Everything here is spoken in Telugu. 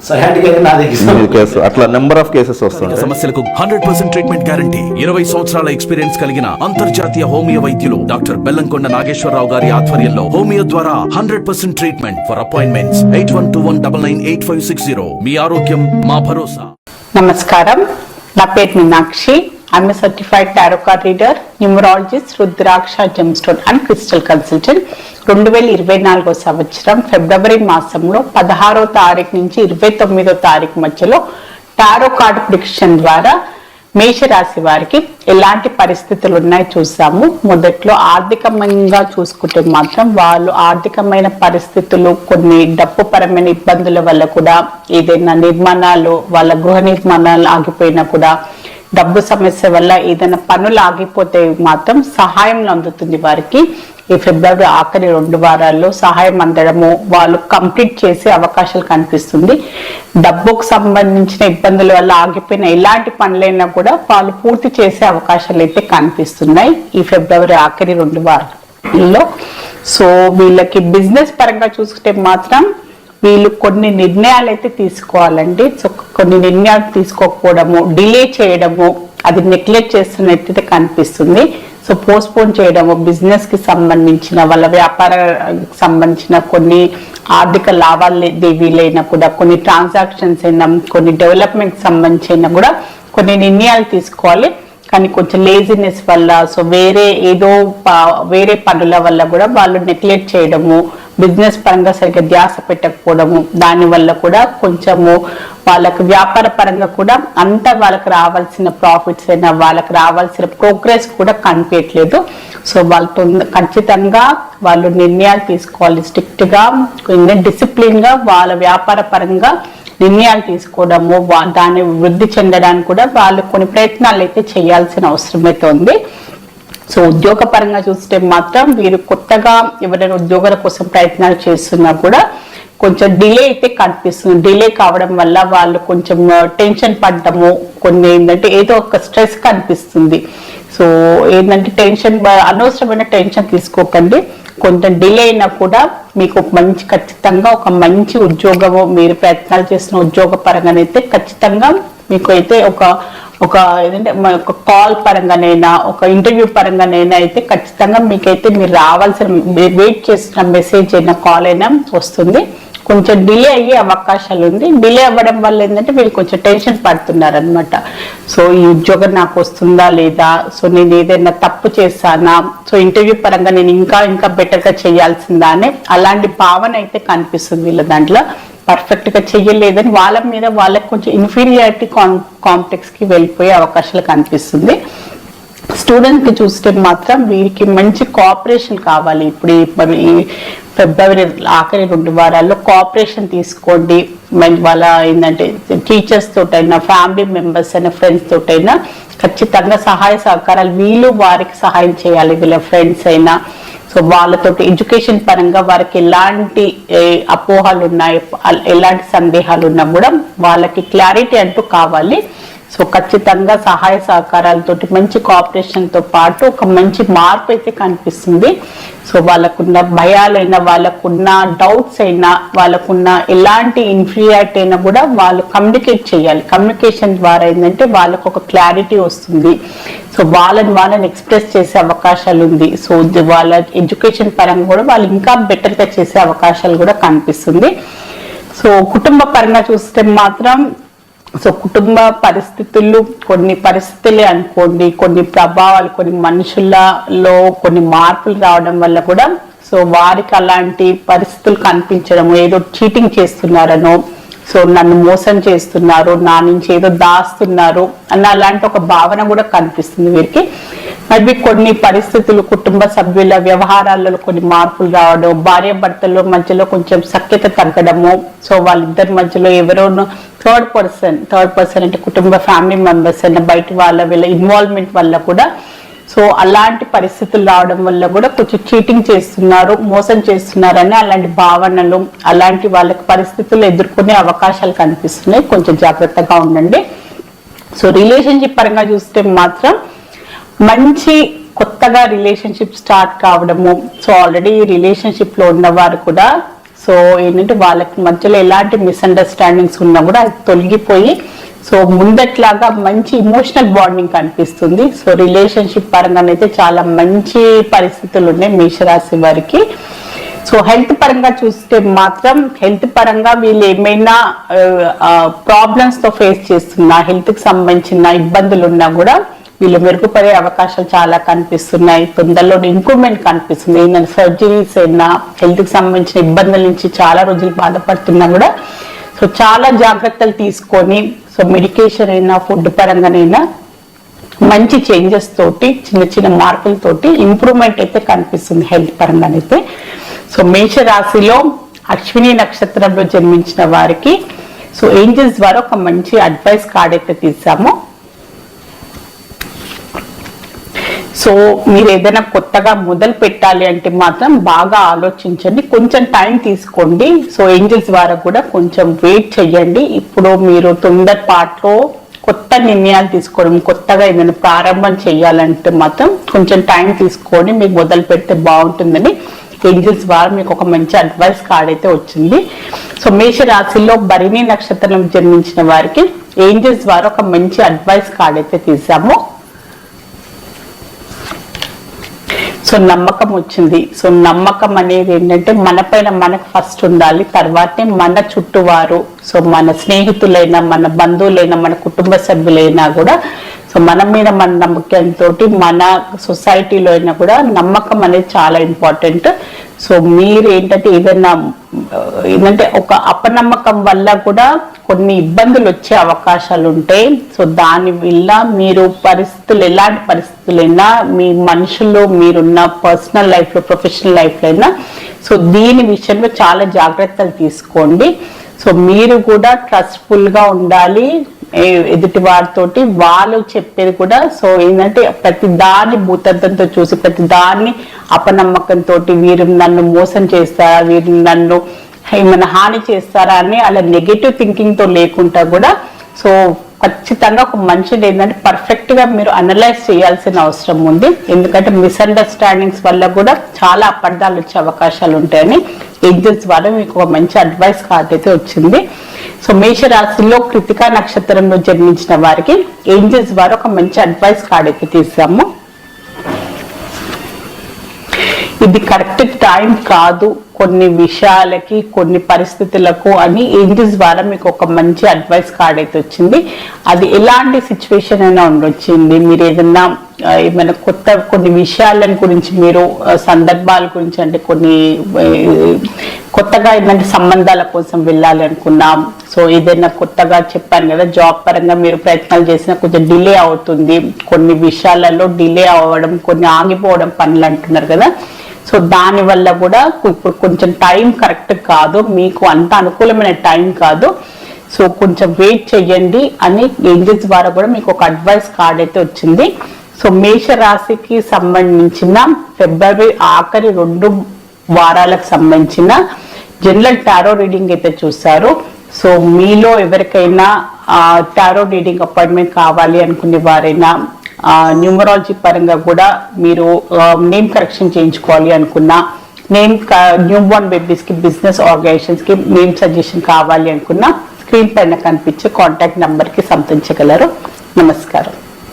కేసు అట్లా నెంబర్ ఆఫ్ కేసెస్ వస్తుంటాయి సమస్యలకు హండ్రెడ్ పర్సెంట్ ట్రీట్మెంట్ గ్యారంటీ ఇరవై సంవత్సరాల ఎక్స్పీరియన్స్ కలిగిన అంతర్జాతీయ హోమియో వైద్యులు డాక్టర్ బెల్లంకొండ నాగేశ్వరరావు గారి ఆధ్వర్యంలో హోమియో ద్వారా hundred percent treatment for appointments eight one two one double nine eight five six zero మీ ఆరోగ్యం మా భరోసా. నమస్కారం. నా పేరు Meenakshi. I'm certified tarot reader numerologist rudraksha gemstone and crystal consultant రెండు వేల ఇరవై నాలుగో సంవత్సరం ఫిబ్రవరి మాసంలో పదహారో తారీఖు నుంచి ఇరవై తొమ్మిదో తారీఖు మధ్యలో టారో కార్డ్ ప్రిడిక్షన్ ద్వారా మేషరాశి వారికి ఎలాంటి పరిస్థితులు ఉన్నాయి చూసాము. మొదట్లో ఆర్థికమయంగా చూసుకుంటే మాత్రం వాళ్ళు ఆర్థికమైన పరిస్థితులు కొన్ని డప్పు పరమైన ఇబ్బందుల వల్ల కూడా ఏదైనా నిర్మాణాలు వాళ్ళ గృహ నిర్మాణాలు ఆగిపోయినా కూడా డబ్బు సమస్య వల్ల ఏదైనా పనులు ఆగిపోతే మాత్రం సహాయం అందుతుంది వారికి. ఈ ఫిబ్రవరి ఆఖరి రెండు వారాల్లో సహాయం అందడము వాళ్ళు కంప్లీట్ చేసే అవకాశాలు కనిపిస్తుంది. డబ్బుకు సంబంధించిన ఇబ్బందుల వల్ల ఆగిపోయిన ఎలాంటి పనులైనా కూడా వాళ్ళు పూర్తి చేసే అవకాశాలు అయితే కనిపిస్తున్నాయి ఈ ఫిబ్రవరి ఆఖరి రెండు వారాల్లో. సో వీళ్ళకి బిజినెస్ పరంగా చూసుకుంటే మాత్రం వీళ్ళు కొన్ని నిర్ణయాలు అయితే తీసుకోవాలండి. సో కొన్ని నిర్ణయాలు తీసుకోకపోవడము డిలే చేయడము అది నెగ్లెక్ట్ చేస్తున్నట్టయితే కనిపిస్తుంది. సో పోస్ట్పోన్ చేయడము బిజినెస్కి సంబంధించిన వాళ్ళ వ్యాపార సంబంధించిన కొన్ని ఆర్థిక లావాదేవీలైనా కూడా కొన్ని ట్రాన్సాక్షన్స్ అయినా కొన్ని డెవలప్మెంట్ సంబంధించిన కూడా కొన్ని నిర్ణయాలు తీసుకోవాలి. కానీ కొంచెం లేజినెస్ వల్ల సో వేరే ఏదో ప- వేరే పనుల వల్ల కూడా వాళ్ళు నెగ్లెక్ట్ చేయడము బిజినెస్ పరంగా సరిగ్గా ధ్యాస పెట్టకపోవడము దానివల్ల కూడా కొంచెము వాళ్ళకు వ్యాపార పరంగా కూడా అంత వాళ్ళకి రావాల్సిన ప్రాఫిట్స్ అయినా వాళ్ళకి రావాల్సిన ప్రోగ్రెస్ కూడా కనిపించట్లేదు. సో వాళ్ళతో ఖచ్చితంగా వాళ్ళు నిర్ణయాలు తీసుకోవాలి. స్ట్రిక్ట్గా డిసిప్లిన్గా వాళ్ళ వ్యాపార పరంగా నిర్ణయాలు తీసుకోవడము దాన్ని వృద్ధి చెందడానికి కూడా వాళ్ళు కొన్ని ప్రయత్నాలు అయితే చేయాల్సిన అవసరం అయితే ఉంది. సో ఉద్యోగ పరంగా చూస్తే మాత్రం మీరు కొత్తగా ఎవరైనా ఉద్యోగాల కోసం ప్రయత్నాలు చేస్తున్నా కూడా కొంచెం డిలే అయితే కనిపిస్తుంది. డిలే కావడం వల్ల వాళ్ళు కొంచెం టెన్షన్ పడ్డము. కొన్ని ఏంటంటే ఏదో ఒక స్ట్రెస్ కనిపిస్తుంది. సో ఏంటంటే టెన్షన్ అనవసరమైన టెన్షన్ తీసుకోకండి. కొంచెం డిలే అయినా కూడా మీకు మంచి ఖచ్చితంగా ఒక మంచి ఉద్యోగము మీరు ప్రయత్నాలు చేసిన ఉద్యోగ పరంగానైతే ఖచ్చితంగా మీకు అయితే ఒక ఒక ఏదంటే మన ఒక కాల్ పరంగానైనా ఒక ఇంటర్వ్యూ పరంగానైనా అయితే ఖచ్చితంగా మీకైతే మీరు రావాల్సిన వెయిట్ చేస్తున్న మెసేజ్ అయినా కాల్ అయినా వస్తుంది. కొంచెం డిలే అయ్యే అవకాశాలు ఉంది. డిలే అవ్వడం వల్ల ఏంటంటే వీళ్ళు కొంచెం టెన్షన్ పడుతున్నారనమాట సో ఈ ఉద్యోగం నాకు వస్తుందా లేదా? సో నేను ఏదైనా తప్పు చేశానా? సో ఇంటర్వ్యూ పరంగా నేను ఇంకా ఇంకా బెటర్గా చేయాల్సిందా అనే అలాంటి భావన అయితే కనిపిస్తుంది వీళ్ళ దాంట్లో. పర్ఫెక్ట్గా చేయలేదని చెయ్యలేదని వాళ్ళ మీద వాళ్ళకి కొంచెం ఇన్ఫీరియారిటీ కాంప్లెక్స్కి వెళ్ళిపోయే అవకాశాలు కనిపిస్తుంది. స్టూడెంట్కి చూస్తే మాత్రం వీరికి మంచి కోఆపరేషన్ కావాలి. ఇప్పుడు ఈ మరి ఫిబ్రవరి ఆఖరి రెండు వారాల్లో కోఆపరేషన్ తీసుకోండి. వాళ్ళ ఏంటంటే టీచర్స్ తోటైనా ఫ్యామిలీ మెంబర్స్ అయినా ఫ్రెండ్స్ తోటైనా ఖచ్చితంగా సహాయ సహకారాలు వీళ్ళు వారికి సహాయం చేయాలి. వీళ్ళ ఫ్రెండ్స్ అయినా సో వాళ్ళతోటి ఎడ్యుకేషన్ పరంగా వారికి ఎలాంటి అపోహలు ఉన్నాయి ఎలాంటి సందేహాలు ఉన్నా కూడా వాళ్ళకి క్లారిటీ అంటూ కావాలి. సో ఖచ్చితంగా సహాయ సహకారాలతో మంచి కోఆపరేషన్తో పాటు ఒక మంచి మార్పు అయితే కనిపిస్తుంది. సో వాళ్ళకున్న భయాలైనా వాళ్ళకున్న డౌట్స్ అయినా వాళ్ళకున్న ఎలాంటి ఇన్ఫీరియారిటీ అయినా కూడా వాళ్ళు కమ్యూనికేట్ చేయాలి. కమ్యూనికేషన్ ద్వారా ఏంటంటే వాళ్ళకు ఒక క్లారిటీ వస్తుంది. సో వాళ్ళని వాళ్ళని ఎక్స్ప్రెస్ చేసే అవకాశాలు ఉంది. సో వాళ్ళ ఎడ్యుకేషన్ పరంగా కూడా వాళ్ళు ఇంకా బెటర్గా చేసే అవకాశాలు కూడా కనిపిస్తుంది. సో కుటుంబ పరంగా చూస్తే మాత్రం సో కుటుంబ పరిస్థితులు కొన్ని పరిస్థితులే అనుకోండి కొన్ని ప్రభావాలు కొన్ని మనుషులలో కొన్ని మార్పులు రావడం వల్ల కూడా సో వారికి అలాంటి పరిస్థితులు కనిపించడము ఏదో చీటింగ్ చేస్తున్నారనో సో నన్ను మోసం చేస్తున్నారు నా నుంచి ఏదో దాస్తున్నారు అన్న అలాంటి ఒక భావన కూడా కనిపిస్తుంది వీరికి. అవి కొన్ని పరిస్థితులు కుటుంబ సభ్యుల వ్యవహారాలలో కొన్ని మార్పులు రావడం భార్య భర్తల మధ్యలో కొంచెం సఖ్యత తగ్గడము. సో వాళ్ళిద్దరి మధ్యలో ఎవరో థర్డ్ పర్సన్ థర్డ్ పర్సన్ అంటే కుటుంబ ఫ్యామిలీ మెంబర్స్ అయినా బయట వాళ్ళ వీళ్ళ ఇన్వాల్వ్మెంట్ వల్ల కూడా సో అలాంటి పరిస్థితులు రావడం వల్ల కూడా కొంచెం చీటింగ్ చేస్తున్నారు మోసం చేస్తున్నారని అలాంటి భావనలు అలాంటి వాళ్ళకి పరిస్థితులు ఎదుర్కొనే అవకాశాలు కనిపిస్తున్నాయి. కొంచెం జాగ్రత్తగా ఉండండి. సో రిలేషన్షిప్ పరంగా చూస్తే మాత్రం మంచి కొత్తగా రిలేషన్షిప్ స్టార్ట్ కావడము సో ఆల్రెడీ రిలేషన్షిప్లో ఉన్నవారు కూడా సో ఏంటంటే వాళ్ళకి మధ్యలో ఎలాంటి మిస్అండర్స్టాండింగ్స్ ఉన్నా కూడా అది తొలగిపోయి సో ముందట్లాగా మంచి ఇమోషనల్ బాండింగ్ కనిపిస్తుంది. సో రిలేషన్షిప్ పరంగానైతే చాలా మంచి పరిస్థితులు ఉన్నాయి మేషరాశి వారికి. సో హెల్త్ పరంగా చూస్తే మాత్రం హెల్త్ పరంగా వీళ్ళు ఏమైనా ప్రాబ్లమ్స్తో ఫేస్ చేస్తున్నా హెల్త్కి సంబంధించిన ఇబ్బందులు ఉన్నా కూడా వీళ్ళు మెరుగుపడే అవకాశాలు చాలా కనిపిస్తున్నాయి. తొందరలో ఇంప్రూవ్మెంట్ కనిపిస్తుంది. ఏంటంటే సర్జరీస్ అయినా హెల్త్కి సంబంధించిన ఇబ్బందుల నుంచి చాలా రోజులు బాధపడుతున్నా కూడా సో చాలా జాగ్రత్తలు తీసుకొని సో మెడికేషన్ అయినా ఫుడ్ పరంగానైనా మంచి చేంజెస్ తోటి చిన్న చిన్న మార్పులతోటి ఇంప్రూవ్మెంట్ అయితే కనిపిస్తుంది హెల్త్ పరంగానైతే. సో మేష రాశిలో అశ్విని నక్షత్రంలో జన్మించిన వారికి సో ఏంజల్స్ ద్వారా ఒక మంచి అడ్వైస్ కార్డ్ అయితే తీసాము. సో మీరు ఏదైనా కొత్తగా మొదలు పెట్టాలి అంటే మాత్రం బాగా ఆలోచించండి. కొంచెం టైం తీసుకోండి. సో ఏంజల్స్ ద్వారా కూడా కొంచెం వెయిట్ చేయండి. ఇప్పుడు మీరు తొందరపాట్లో కొత్త నిర్ణయాలు తీసుకోవడం కొత్తగా ఏదైనా ప్రారంభం చేయాలంటే మాత్రం కొంచెం టైం తీసుకొని మీకు మొదలు పెడితే బాగుంటుందని ఏంజల్స్ ద్వారా మీకు ఒక మంచి అడ్వైస్ కార్డ్ అయితే వచ్చింది. సో మేష రాశిలో భరిణి నక్షత్రం జన్మించిన వారికి ఏంజల్స్ ద్వారా ఒక మంచి అడ్వైస్ కార్డ్ అయితే తీసాము. సో నమ్మకం వచ్చింది. సో నమ్మకం అనేది ఏంటంటే మన పైన మనకు ఫస్ట్ ఉండాలి. తర్వాతే మన చుట్టూవారు సో మన స్నేహితులైనా మన బంధువులైనా మన కుటుంబ సభ్యులైనా కూడా సో మన మీద మన నమ్మకంతో మన సొసైటీలో అయినా కూడా నమ్మకం అనేది చాలా ఇంపార్టెంట్. సో మీరు ఏంటంటే ఏదైనా ఏంటంటే ఒక అపనమ్మకం వల్ల కూడా కొన్ని ఇబ్బందులు వచ్చే అవకాశాలు ఉంటాయి సో దాని వల్ల మీరు పరిస్థితులు ఎలాంటి పరిస్థితులైనా మీ మనుషులు మీరున్న పర్సనల్ లైఫ్లో ప్రొఫెషనల్ లైఫ్లో అయినా సో దీని విషయంలో చాలా జాగ్రత్తలు తీసుకోండి. సో మీరు కూడా ట్రస్ట్ఫుల్గా ఉండాలి. ఎదుటి వారితోటి వాళ్ళు చెప్పేది కూడా సో ఏంటంటే ప్రతి దాన్ని భూతత్వంతో చూసి ప్రతి దాన్ని అపనమ్మకంతో వీరు నన్ను మోసం చేస్తారా వీరు నన్ను ఏమైనా హాని చేస్తారా అని అలా నెగిటివ్ థింకింగ్తో లేకుండా కూడా సో ఖచ్చితంగా ఒక మనిషిని ఏంటంటే పర్ఫెక్ట్గా మీరు అనలైజ్ చేయాల్సిన అవసరం ఉంది. ఎందుకంటే మిస్అండర్స్టాండింగ్స్ వల్ల కూడా చాలా అపార్థాలు వచ్చే అవకాశాలు ఉంటాయని ఏంజల్స్ ద్వారా మీకు ఒక మంచి అడ్వైస్ కార్డ్ అయితే వచ్చింది. సో మేష రాశిలో కృతికా నక్షత్రంలో జన్మించిన వారికి ఏంజల్స్ ద్వారా ఒక మంచి అడ్వైస్ కార్డ్ అయితే తీసాము. ఇది కరెక్ట్ టైం కాదు. కొన్ని విషయాలకి కొన్ని పరిస్థితులకు అని ఏంజల్స్ ద్వారా మీకు ఒక మంచి అడ్వైస్ కార్డ్ అయితే వచ్చింది. అది ఎలాంటి సిచ్యువేషన్ అయినా ఉండొచ్చింది మీరు ఏదన్నా ఏమైనా కొత్త కొన్ని విషయాలను గురించి మీరు సందర్భాల గురించి అంటే కొన్ని కొత్తగా ఏంటంటే సంబంధాల కోసం వెళ్ళాలి అనుకున్నాం. సో ఏదైనా కొత్తగా చెప్పాను కదా జాబ్ పరంగా మీరు ప్రయత్నాలు చేసినా కొంచెం డిలే అవుతుంది. కొన్ని విషయాలలో డిలే అవ్వడం కొన్ని ఆగిపోవడం పనులు అంటున్నారు కదా. సో దాని వల్ల కూడా ఇప్పుడు కొంచెం టైం కరెక్ట్ కాదు. మీకు అంత అనుకూలమైన టైం కాదు. సో కొంచెం వెయిట్ చేయండి అని ఏంజల్స్ ద్వారా కూడా మీకు ఒక అడ్వైస్ కార్డ్ అయితే వచ్చింది. సో మేష రాశికి సంబంధించిన ఫిబ్రవరి ఆఖరి రెండు వారాలకు సంబంధించిన జనరల్ టారో రీడింగ్ అయితే చూసారు సో మీలో ఎవరికైనా టారో రీడింగ్ అపాయింట్మెంట్ కావాలి అనుకునే వారైనా న్యూమరాలజీ పరంగా కూడా మీరు నేమ్ కరెక్షన్ చేయించుకోవాలి అనుకున్నా నేమ్ న్యూ బోర్న్ బేబీస్కి బిజినెస్ ఆర్గనైజేషన్స్కి నేమ్ సజెషన్ కావాలి అనుకున్నా స్క్రీన్ పైన కనిపించే కాంటాక్ట్ నెంబర్కి సంప్రదించగలరు. నమస్కారం.